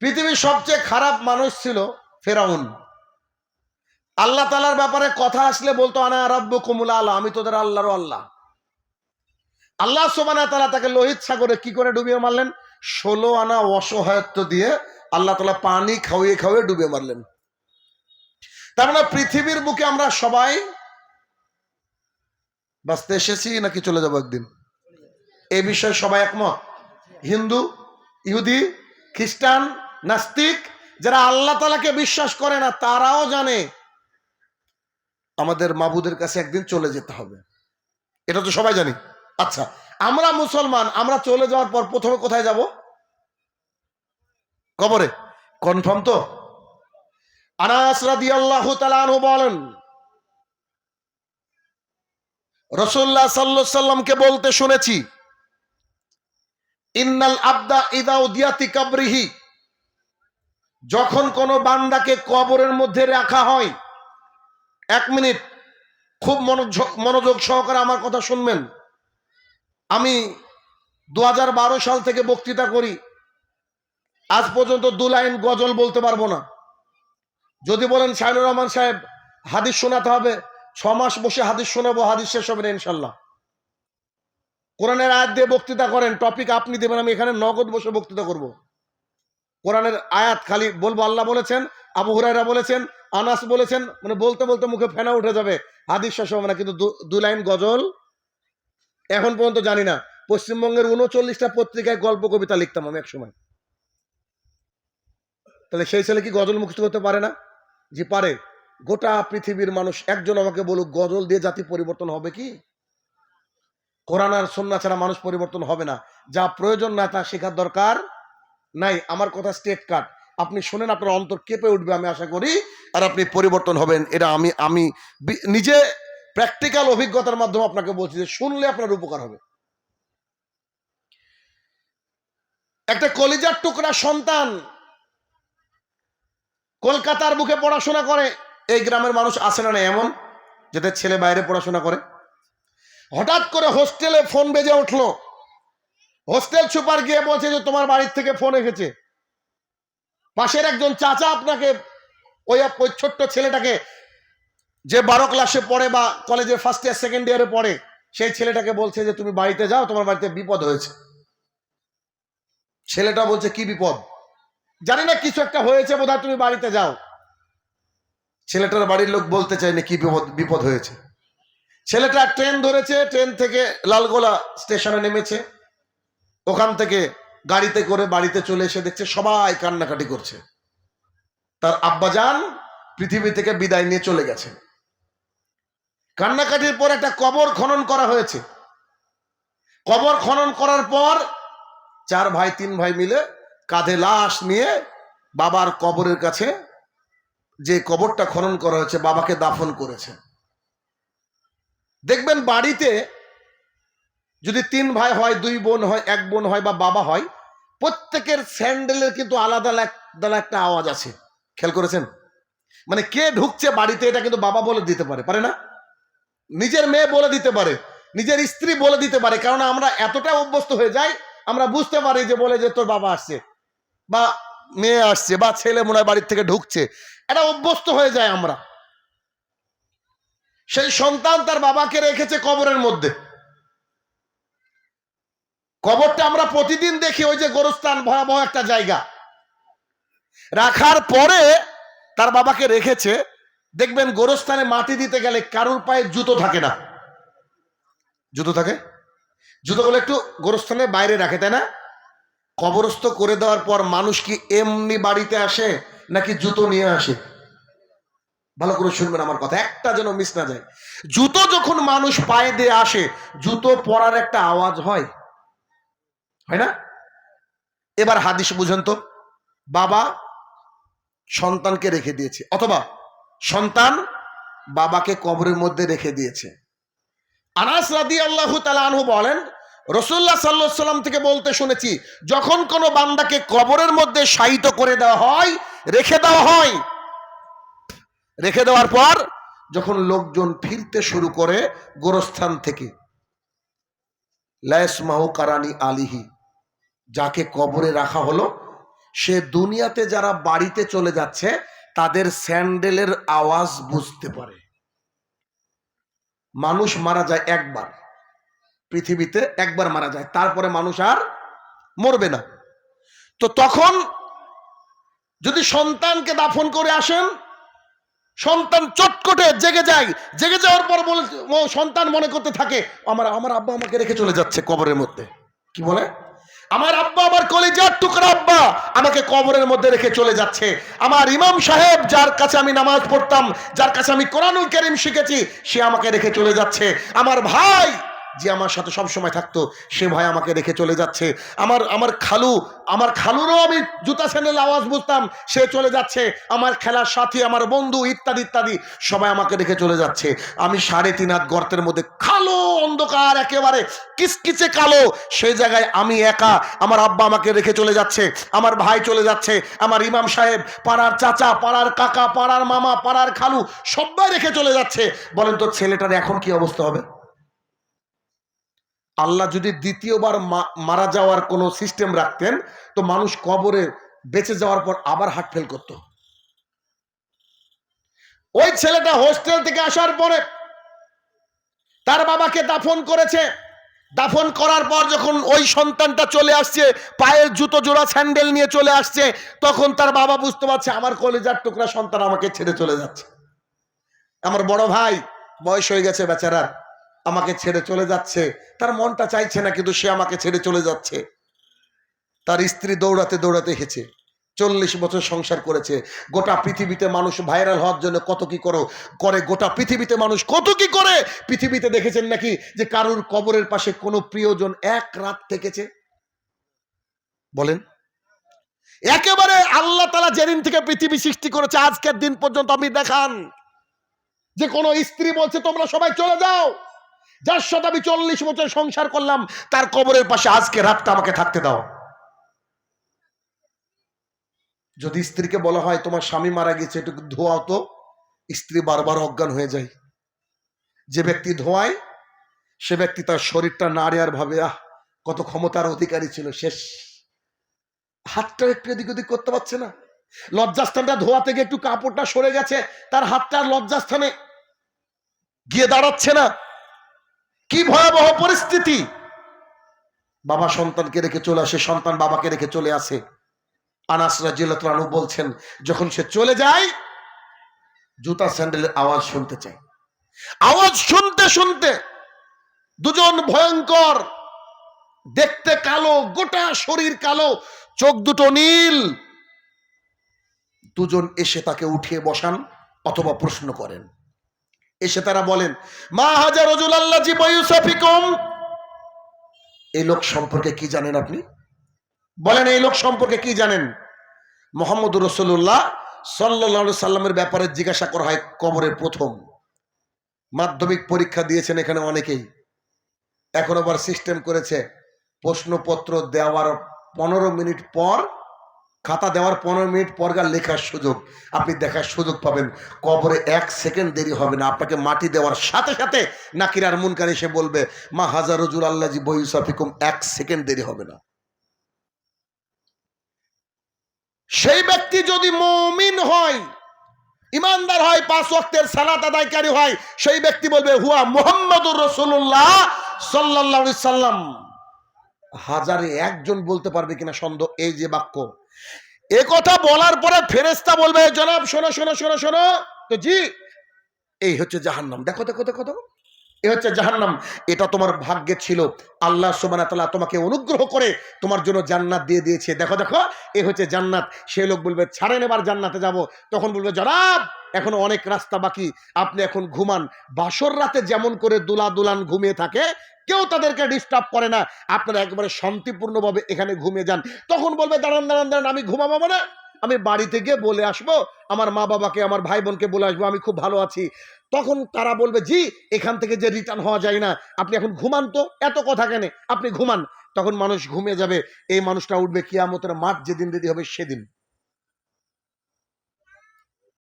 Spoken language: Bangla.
পৃথিবীর সবচেয়ে খারাপ মানুষ ছিল ফেরাউন। আল্লাহ তালার ব্যাপারে কথা আসলে বলতো, আনা আরব্য কুমুল আল্লাহ আমি তোদের আল্লাহর আল্লাহ। আল্লাহ সোমানা তালা তাকে লোহিত সাগরে কি করে ডুবিয়ে মারলেন? ষোলো আনা অসহায়ত্ব দিয়ে আল্লাহ তালা পানি খাওয়িয়ে খাওয়িয়ে ডুবিয়ে মারলেন। তার মানে পৃথিবীর বুকে আমরা সবাই বাঁচতে এসেছি নাকি চলে যাব একদিন? এ বিষয়ে সবাই একমত? হিন্দু, ইহুদি, খ্রিস্টান নাস্তিক, যারা আল্লাহ তালাকে বিশ্বাস করে না, তারাও জানে আমাদের মাবুদের কাছে একদিন চলে যেতে হবে। এটা তো সবাই জানি। আচ্ছা আমরা মুসলমান, আমরা চলে যাওয়ার পর প্রথমে কোথায় যাব? কবরে। কনফার্ম তো? আনাস বলেন রসুল্লাহ সাল্লাল্লাহু সাল্লামকে বলতে শুনেছি, ইন্নাল আবদা ইদা উদিয়াতি কাবরিহি। যখন কোনো বান্দাকে কবরের মধ্যে রাখা হয়, এক মিনিট, খুব মনোযোগ সহকারে আমার কথা শুনবেন। আমি দু হাজার বারো সাল থেকে বক্তৃতা করি। আজ পর্যন্ত দু লাইন গজল বলতে পারব না। যদি বলেন শাহিনুর রহমান সাহেব, হাদিস শোনাতে হবে ছ মাস বসে হাদিস শোনাবো, হাদিস শেষ হবে না ইনশাল্লাহ। কোরআনের আয়াত দিয়ে বক্তৃতা করেন, টপিক আপনি দেবেন, আমি এখানে নগদ বসে বক্তৃতা করব। কোরআনের আয়াত খালি বলব, আল্লাহ বলেছেন, আবু হুরাইরা বলেছেন, আনাস বলেছেন মানে বলতে বলতে মুখে ফেনা উঠে যাবে। হাদিস শেষ হবে না, কিন্তু দু- লাইন গজল। এখন পর্যন্ত জানি না। পশ্চিমবঙ্গের উনচল্লিশটা পত্রিকায় গল্প, কবিতা লিখতাম আমি একসময়। তাহলে সেই ছেলে কি গজল মুখস্থ করতে পারে না? যে পারে। গোটা পৃথিবীর মানুষ একজন আমাকে বলুক, গজল দিয়ে জাতি পরিবর্তন হবে কি? কোরআন আর সন্না ছাড়া মানুষ পরিবর্তন হবে না। যা প্রয়োজন না তা শেখার দরকার নাই, আমার কথা স্টেট কাট আপনি শোনেন, আপনার অন্তর কেঁপে উঠবে, আমি আশা করি, আর আপনি পরিবর্তন হবেন। এটা আমি আমি নিজে প্র্যাকটিক্যাল অভিজ্ঞতার মাধ্যমে আপনাকে বলছি যে, শুনলে আপনার উপকার হবে। একটা কলিজার টুকরা সন্তান কলকাতার বুকে পড়াশোনা করে, এই গ্রামের মানুষ আসে না না এমন, যাদের ছেলে বাইরে পড়াশোনা করে। হঠাৎ করে হোস্টেলে ফোন বেজে উঠল। হোস্টেল সুপার গিয়ে বলছে যে তোমার বাড়ির থেকে ফোন এসেছে। পাশের একজন চাচা আপনাকে, ওই ওই ছোট্ট ছেলেটাকে যে বারো ক্লাসে পড়ে বা কলেজের ফার্স্ট ইয়ার সেকেন্ড ইয়ারে পড়ে, সেই ছেলেটাকে বলছে যে তুমি বাড়িতে যাও, তোমার বাড়িতে বিপদ হয়েছে। ছেলেটা বলছে, কি বিপদ? জানি না, কিছু একটা হয়েছে বোধহয়, তুমি বাড়িতে যাও। ছেলেটার বাড়ির লোক বলতে চায় না কি বিপদ বিপদ হয়েছে। ছেলেটা ট্রেন ধরেছে, ট্রেন থেকে লালগোলা স্টেশনে নেমেছে। ওখান থেকে গাড়িতে করে বাড়িতে চলে এসে দেখছে সবাই কান্নাকাটি করছে। তার আব্বাজান পৃথিবী থেকে বিদায় নিয়ে চলে গেছে। কান্নাকাটির পর একটা কবর খনন করা হয়েছে। কবর খনন করার পর চার ভাই, তিন ভাই মিলে কাঁধে লাশ নিয়ে বাবার কবরের কাছে যে কবরটা খনন করা হয়েছে, বাবাকে দাফন করেছে। দেখবেন বাড়িতে যদি তিন ভাই হয়, দুই বোন হয়, এক বোন হয় বা বাবা হয়, প্রত্যেকের স্যান্ডেলের কিন্তু আলাদা আলাদা একটা আওয়াজ আছে। খেয়াল করেছেন? মানে কে ঢুকছে বাড়িতে, এটা কিন্তু বাবা বলে দিতে পারে পারে না? নিজের মেয়ে বলে দিতে পারে, নিজের স্ত্রী বলে দিতে পারে, কারণ আমরা এতটা অভ্যস্ত হয়ে যাই, আমরা বুঝতে পারি যে বলে যে তোর বাবা আসছে, বা মেয়ে আসছে, বা ছেলে মনে হয় বাড়ির থেকে ঢুকছে। এটা অভ্যস্ত হয়ে যায় আমরা। সেই সন্তান তার বাবাকে রেখেছে কবরের মধ্যে। কবরটা আমরা প্রতিদিন দেখি, ওই যে গোরস্থান, ভয়াবহ একটা জায়গা। রাখার পরে তার বাবাকে রেখেছে, দেখবেন গোরস্থানে মাটি দিতে গেলে কারুর পায়ে জুতো থাকে না। জুতো থাকে? জুতোগুলো একটু গোরস্থানে বাইরে রাখে, তাই না? কবরস্থ করে দেওয়ার পর মানুষ কি এমনি বাড়িতে আসে, নাকি জুতো নিয়ে আসে? ভালো করে শুনবেন আমার কথা, একটা যেন মিস না যায়। জুতো যখন মানুষ পায়ে দিয়ে আসে, জুতো পরার একটা আওয়াজ হয়। হয় না? এবার হাদিস বুঝেন তো। বাবা সন্তানকে রেখে দিয়েছে, অথবা সন্তান বাবাকে কবরের মধ্যে রেখে দিয়েছে। আনাস রাদি আল্লাহ আনহু বলেন রসুল্লাহ সাল্লাহ সাল্লাম থেকে বলতে শুনেছি, যখন কোনো বান্দাকে কবরের মধ্যে শায়িত করে দেওয়া হয়, রেখে দেওয়া হয়, রেখে দেওয়ার পর যখন লোকজন ফিরতে শুরু করে গোরস্থান থেকে লায়স মাহু কারানি আলিহি যাকে কবরে রাখা হলো, সে দুনিয়াতে যারা বাড়িতে চলে যাচ্ছে, তাদের স্যান্ডেলের আওয়াজ বুঝতে পারে। মানুষ মারা যায় একবার, পৃথিবীতে একবার মারা যায়, তারপরে মানুষ আর মরবে না। তো তখন যদি সন্তানকে দাফন করে আসেন, সন্তান চটকটে জেগে যায়, জেগে যাওয়ার পর বলে সন্তান মনে করতে থাকে, আমার আমার আব্বা আমাকে রেখে চলে যাচ্ছে কবরের মধ্যে। কি বলে? আমার আব্বা আমার কলিজার টুকরা আব্বা আমাকে কবরের মধ্যে রেখে চলে যাচ্ছে। আমার ইমাম সাহেব যার কাছে আমি নামাজ পড়তাম, যার কাছে আমি কোরআনুল করিম শিখেছি, সে আমাকে রেখে চলে যাচ্ছে। আমার ভাই যে আমার সাথে সব সময় থাকতো, সে ভাই আমাকে রেখে চলে যাচ্ছে। আমার আমার খালু, আমার খালুরও আমি জুতা স্যান্ডেল আওয়াজ বুঝতাম, সে চলে যাচ্ছে। আমার খেলার সাথী, আমার বন্ধু, ইত্যাদি ইত্যাদি, সবাই আমাকে রেখে চলে যাচ্ছে। আমি সাড়ে তিন হাত গর্তের মধ্যে কালো অন্ধকার একেবারে কিচকিচে কালো। সেই জায়গায় আমি একা, আমার আব্বা আমাকে রেখে চলে যাচ্ছে, আমার ভাই চলে যাচ্ছে, আমার ইমাম সাহেব, পাড়ার চাচা, পাড়ার কাকা, পাড়ার মামা, পাড়ার খালু, সবাই রেখে চলে যাচ্ছে। বলেন তো, ছেলেটার এখন কি অবস্থা হবে? আল্লাহ যদি দ্বিতীয়বার মারা যাওয়ার কোনো সিস্টেম রাখতেন, তো মানুষ কবরে বেঁচে যাওয়ার পর আবার হার্ট ফেল করত। ওই ছেলেটা হোস্টেল থেকে আসার পরে তার বাবাকে দাফন করেছে। দাফন করার পর যখন ওই সন্তানটা চলে আসছে, পায়ের জুতো জোড়া স্যান্ডেল নিয়ে চলে আসছে, তখন তার বাবা বুঝতে পারছে, আমার কলেজার টুকরা সন্তান আমাকে ছেড়ে চলে যাচ্ছে। আমার বড় ভাই, বয়স হয়ে গেছে বেচারার। আমাকে ছেড়ে চলে যাচ্ছে। তার মনটা চাইছে না, কিন্তু সে আমাকে ছেড়ে চলে যাচ্ছে। তার স্ত্রী দৌড়াতে দৌড়াতে হেছে চল্লিশ বছর সংসার করেছে। গোটা পৃথিবীতে মানুষ ভাইরাল হওয়ার জন্য কত কি করো? করে গোটা পৃথিবীতে মানুষ কত কি করে? পৃথিবীতে দেখেছেন নাকি যে কারুর কবরের পাশে কোনো প্রিয়জন এক রাত থেকেছে? বলেন। একেবারে আল্লাহ তালা যেদিন থেকে পৃথিবী সৃষ্টি করেছে, আজকের দিন পর্যন্ত আমি দেখান। যে কোনো স্ত্রী বলছে, তোমরা সবাই চলে যাও। যার সাথে আমি চল্লিশ বছর সংসার করলাম, তার কবরের পাশে আজকে রাতটা আমাকে থাকতে দাও। যদি স্ত্রীকে বলা হয়, তোমার স্বামী মারা গেছে একটু ধোয়াও তো। স্ত্রী বারবার অজ্ঞান হয়ে যায়। যে ব্যক্তি ধোয়ায়, সে ব্যক্তি তার শরীরটা নাড়ে আর ভাবে, আহ, কত ক্ষমতার অধিকারী ছিল, শেষ। হাতটা একটু এদিক ওদিক করতে পারছে না। লজ্জাস্থানটা ধোয়া থেকে একটু কাপড়টা সরে গেছে, তার হাতটা লজ্জাস্থানে গিয়ে দাঁড়াচ্ছে না। কি ভয়াবহ পরিস্থিতি? বাবা সন্তানকে রেখে চলে আসে, সন্তান বাবাকে রেখে চলে আসে। আনাস রাজিয়ালু বলছেন, যখন সে চলে যায়, জুতা স্যান্ডেলের আওয়াজ শুনতে চাই আওয়াজ শুনতে শুনতে দুজন ভয়ঙ্কর, দেখতে কালো, গোটা শরীর কালো, চোখ দুটো নীল। দুজন এসে তাকে উঠিয়ে বসান অথবা প্রশ্ন করেন। এসে তারা বলেন, মা হাজার রজুল আল্লাহ এই লোক সম্পর্কে কি জানেন আপনি? বলেন, এই লোক সম্পর্কে কি জানেন? মোহাম্মদ রসুল্লাহ সাল্লা সাল্লামের ব্যাপারে জিজ্ঞাসা করা হয় কবরের প্রথম। মাধ্যমিক পরীক্ষা দিয়েছেন এখানে অনেকেই। এখন আবার সিস্টেম করেছে, প্রশ্নপত্র দেওয়ার পনেরো মিনিট পর খাতা দেওয়ার পনেরো মিনিট পর গা লেখার সুযোগ। আপনি দেখার সুযোগ পাবেন। কবরে এক সেকেন্ড দেরি হবে না। আপনাকে মাটি দেওয়ার সাথে সাথে নাকির আর মুনকার এসে বলবে, মা হাজার হাজারুজুল আল্লাহজি বইসাফিকুম এক সেকেন্ড দেরি হবে না। সেই ব্যক্তি যদি মমিন হয়, ইমানদার হয়, পাঁচ ওয়াক্তের সালাত আদায়কারী হয়, সেই ব্যক্তি বলবে, হুয়া মোহাম্মদুর রসুল্লাহ সাল্লাহ সাল্লাম। হাজারে একজন বলতে পারবে কিনা সন্দেহ, এই যে বাক্য। এ কথা বলার পরে ফেরেস্তা বলবে জনাব, শোনো শোনো শোনো শোনো। তো জি, এই হচ্ছে জাহান্নাম। দেখো দেখো দেখো দেখো। এ হচ্ছে জাহান্নাম। এটা তোমার ভাগ্যে ছিল। আল্লাহ তালা তোমাকে অনুগ্রহ করে তোমার জন্য জান্নাত দিয়ে দিয়েছে। দেখো দেখো, এ হচ্ছে জান্নাত। সে লোক বলবে, ছাড়েন, এবার জান্নাতে যাব। তখন বলবে, জনাব এখনও অনেক রাস্তা বাকি। আপনি এখন ঘুমান। বাসর রাতে যেমন করে দুলা দুলান ঘুমিয়ে থাকে, কেউ তাদেরকে ডিস্টার্ব করে না। আপনারা একবারে শান্তিপূর্ণভাবে এখানে ঘুমিয়ে যান। তখন বলবে, দাঁড়ান দাঁড়ান দাঁড়ান, আমি ঘুমাবো না আমি বাড়িতে গিয়ে বলে আসব, আমার মা বাবাকে, আমার ভাই বোনকে বলে আসব, আমি খুব ভালো আছি। তখন তারা বলবে, জি, এখান থেকে যে রিটার্ন হওয়া যায় না। আপনি এখন ঘুমান তো? এত কথা কেন? আপনি ঘুমান। তখন মানুষ ঘুমিয়ে যাবে। এই মানুষটা উঠবে কিয়ামতের মাঠ, যেদিন রেডি হবে সেদিন।